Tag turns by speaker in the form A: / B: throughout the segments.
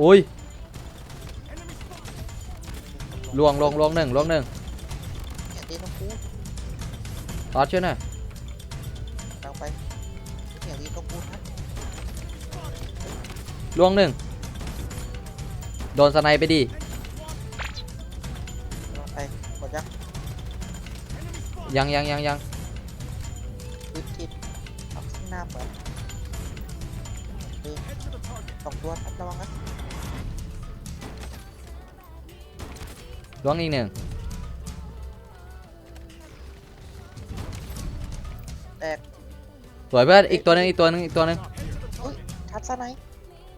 A: อุ้ยลวงลวงลวงหนึ่งลวงหนึ่ง
B: เนี่ยตีต้องพูด
A: ทอดช่วยหน่อย
B: ดังไปเนี่ยตีต้องพูดนะ
A: ลวงหนึ่งโดนสไนไปดิ
B: ดังไปหมดยัง
A: ยังยังยังยัง
B: ติดติดเอาข้างหน้าเหมือนเออสองตัวครับระวังนะ
A: ลวงอีกหนึ่ง
B: แตก
A: สวยเพื่อนอีกตัวหนึงอีกตัวหนึงอีกตัวหนึง
B: อุ้ยชัดซะไหน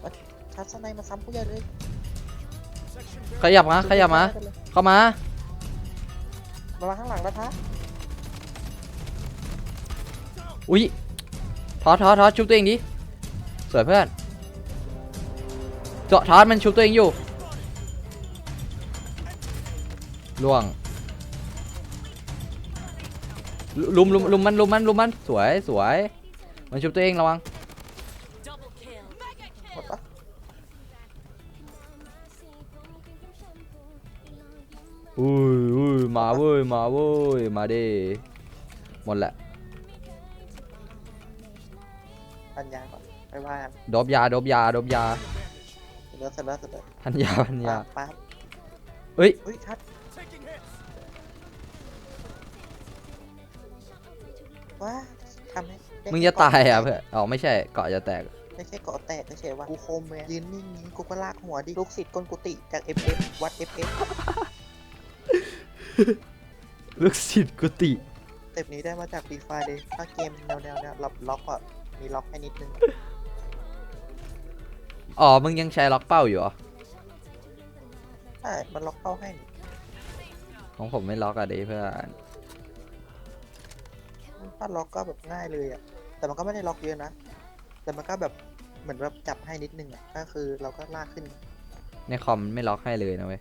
B: มาชัดซะไหนมาซ้ำผู้ใหญ่เลย
A: ขยับมาขยับมาเข้ามา
B: มามาข้างหลังนะพะ
A: อุ้ยทอดทอดทอดชุบตัวเองดิสวยเพื่อนเจาะทอดมันชุบตัวเองอยู่ ล่วงลุมลุมลุมมันลุมมันลุมมันสวยสวย มันชุบตัวเองระวัง
C: Double kill.
B: หมดปะ
A: อุ้ยอุ้ยมาเว้ยมาเว้ยมาดิหมดแหละ
B: ปัญญาก่อนไปว่ากัน
A: ดบยาดบยาดบยา
B: เสร็จแล้วเสร็จแล้วเสร็จแล้ว
A: พันยาพันยา
B: ปั๊บ
A: เอ้ย
B: อุ้ยชัด ว้าทำให้ได้
A: มึงจะตายอะเพื่อนอ๋อไม่ใช่เกาะจะแตก
B: ไม่ใช่เกาะแตกไม่ใช่ว่ากูโคมเลยยืนนิ่งนี้กูก็ลากหัวดิลูกศิษย์กลกุฏิจาก f f วัด f f
A: ลูกศิษย์กุฏิ
B: เต็ปนี้ได้มาจากฟรีไฟเลยถ้าเกมแนวแนวๆเนี้ยล็อกล็อกอะมีล็อกให้นิดนึง
A: อ๋อ มึงยังใช้ล็อกเป้าอยู่เหรอ
B: ใช่มันล็อกเข้าให้นี่
A: ของผมไม่ล็อกอะดิเพื่อน
B: ถ้าล็อกก็แบบง่ายเลยอะแต่มันก็ไม่ได้ล็อกเยอะนะ แต่มันก็แบบเหมือนแบบจับให้นิดนึงอะก็คือเราก็ลากขึ้น
A: ในคอมมันไม่ล็อกให้เลยนะเว้ย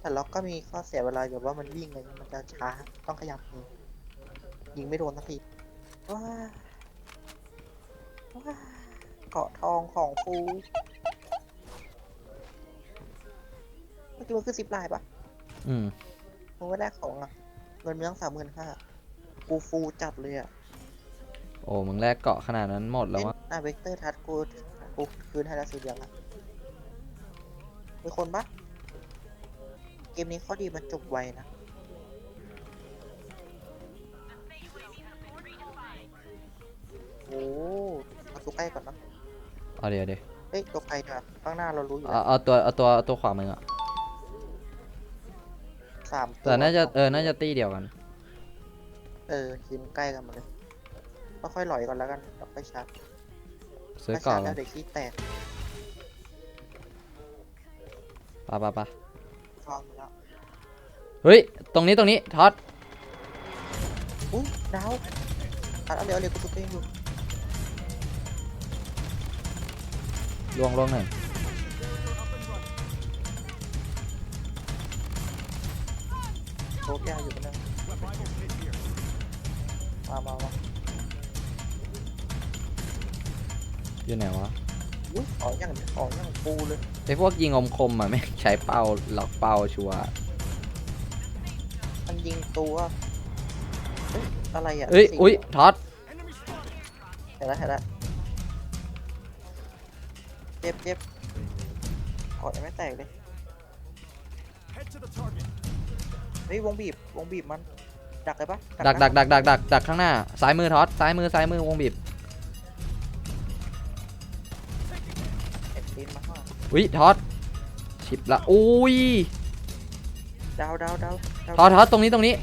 B: แต่ล็อกก็มีข้อเสียเวลาแบบว่ามันวิ่งอะไรเงี้ยมันจะช้าต้องขยับมือยิงไม่โดนสักทีว้าว้าเกาะทองของฟูเมื่อกี้มันคือสิบลายปะ
A: อืม
B: มึงไม่ได้ของอะ เงินมึงตั้งสามหมื่นห้ากูฟูจัดเลยอะ
A: โอ้มึงแลกเกาะขนาดนั้นหมดแล้ว
B: เล่น
A: วะ
B: หน้าเวกเตอร์ทัดกูกูคืนให้แล้วสีเหลืองอะมีคนปะเกมนี้ข้อดีมันจบไวนะโอ้เอาตัวใกล้ก่อนเนอะ
A: เอาเดี๋ยวเดี๋ยว
B: เฮ้ยตัวไกลดีกว่าข้างหน้าเรารู้อยู่
A: เอา
B: แล้ว
A: เอาตัวเอาตัวเอาตัวขวามืออะ
B: สาม
A: แต่น่าจะ
B: สง
A: เออน่าจะตีเดียวกัน
B: เออทีมใกล้กันหมดเลยค่อยๆหลอยก่อนแล้วกันเดี๋ยวค่อยชาร์จ
A: ซื้อ
B: ถ้า
A: เกาะ
B: ชาร์จ
A: กั
B: แล้
A: น
B: วเดี๋ยวขี้แตก
A: ปะปะปะ
B: ฟองแล้ว
A: เฮ้ย ตรงนี้ตรงนี้ท็อต
B: อุ้ยดาวอะเอาเดี๋ยวเอาเดี๋ยวกูตัวเองอยู่
A: ลวงลวงหนึ่ง
B: โชกยาวอยู่กันนึงมามามา
A: อยู่ไหนวะ
B: อุ้ยขออย่างขออย่างปูเลย
A: ไอพวกยิงอมคมอะไม่งใช้เป้าล็อกเป้าชัวร์
B: มันยิงตัวเอ้ยอะไรอะ
A: เอ้ย
B: สี
A: อุ้ยท็อต
B: เห็นแล้วเห็นแล้วเจ็บเจ็บขอยังไม่แตกเลย เฮ้ยวงบีบวงบีบมันดักเลยปะ
A: ดัก
B: นะ
A: ดักดักดักดักดักข้างหน้าซ้ายมือท็อตซ้ายมือซ้ายมือวงบีบ
B: เอ็ดปีนมาข้างหลัง
A: อุ้ยท็อตชิบละอุ้ย
B: ดาวดาวดาวดาว
A: ท็อตท็อตตรงนี้ตรงนี้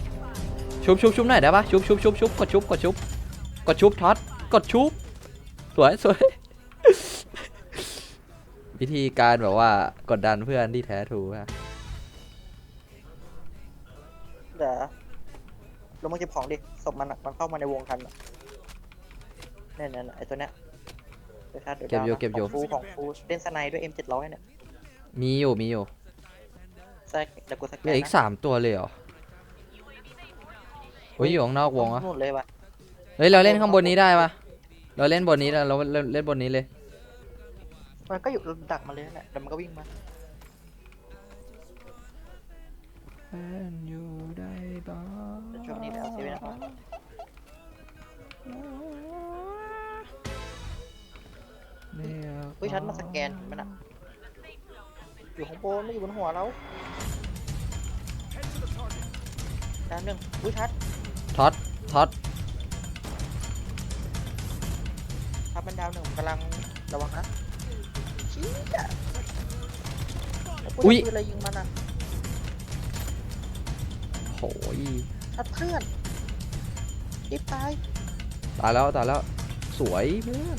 A: ชุบชุบชุบหน่อยได้ปะชุบชุบชุบชุบกดชุบกดชุบกดชุบท็อตกดชุบสวยสวย วิธีการแบบว่ากดดันเพื่อนที่แท้ถูกอะ
B: เดี๋ยวลงมาเก็บของดิศพมันอะมันเข้ามาในวงกันอะเนี่ยเนี่ยเนี่ยไอตัวเนี้ยดี๋วชาร์จดี๋ว
A: เก็บอยู่
B: ดาวนะ
A: เก็บอยู่
B: ของฟูของฟูเล่นสไนด์ด้วย M700 เนี่ย
A: มีอยู่มีอยู่
B: แซกเดี๋ยวกูสแก
A: เหลือนอีก
B: นะ
A: สามตัวเลยเหรอโอ้ยอยู่ข้างนอกวงอะ
B: นู่นเลยว่ะ
A: เฮ้ยเราเล่นข้างบนนี้ได้ปะเราเล่นบนนี้แล้วเราเล่นเล่นบนนี้เลย
B: มันก็อยู่ดักมาเลยนั่นแหละแต่มันก็วิ่งมา
A: นอยู่ได้บ้าง
B: แต่ช่วงนี้ไปเอาเซเว่นเอา
A: เนี่ย
B: เฮ้ยชัดมาสแกนเห็นมันอะอยู่ข้างบนไม่อยู่บนหัวเราด้านหนึ่งอุ้ยชัด
A: ท็อตท็อต
B: ชัดมันดาวหนึ่งกำลังระวังนะชี้อะปืนอะไรยิงมันอะ
A: โห ย
B: ชัดเพื่อนรีบตาย
A: ตายแล้วตายแล้วสวยเพื่อน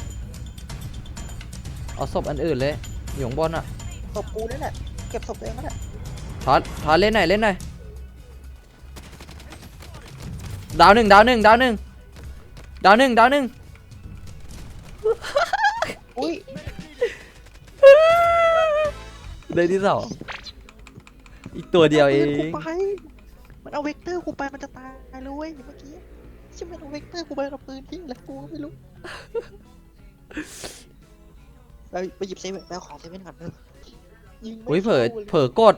A: เอาศพอันอื่นเลยอยู่ข้างบนอะ
B: ศพกูนี่แหละเก็บศพตัวเองก็ได้
A: ท็อตท็อตเล่นหน่อยเล่นหน่อยดาวหนึ่งดาวหนึ่งดาวหนึ่งดาวหนึ่งดาวหนึ่ง
B: อุ้ย
A: เลยที่สองอีกตัวเดียวเอ
B: ปืนกู
A: ง
B: ไป มันเอาเวกเตอร์กูไปมันจะตายเลยเว้ยเมื่อกี้ใช่ไหมนเอาเวกเตอร์กูไปกับปืนที่แล้วกูก็ไม่รู้ไปไปหยิบเซเว่นไปเอาของเซเว่นก่อนเถอะยิงไม่
A: อุ้ยเผลอ
B: ข้าลย
A: เผลอกด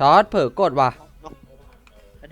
A: ท็อตเผลอกดว่ะ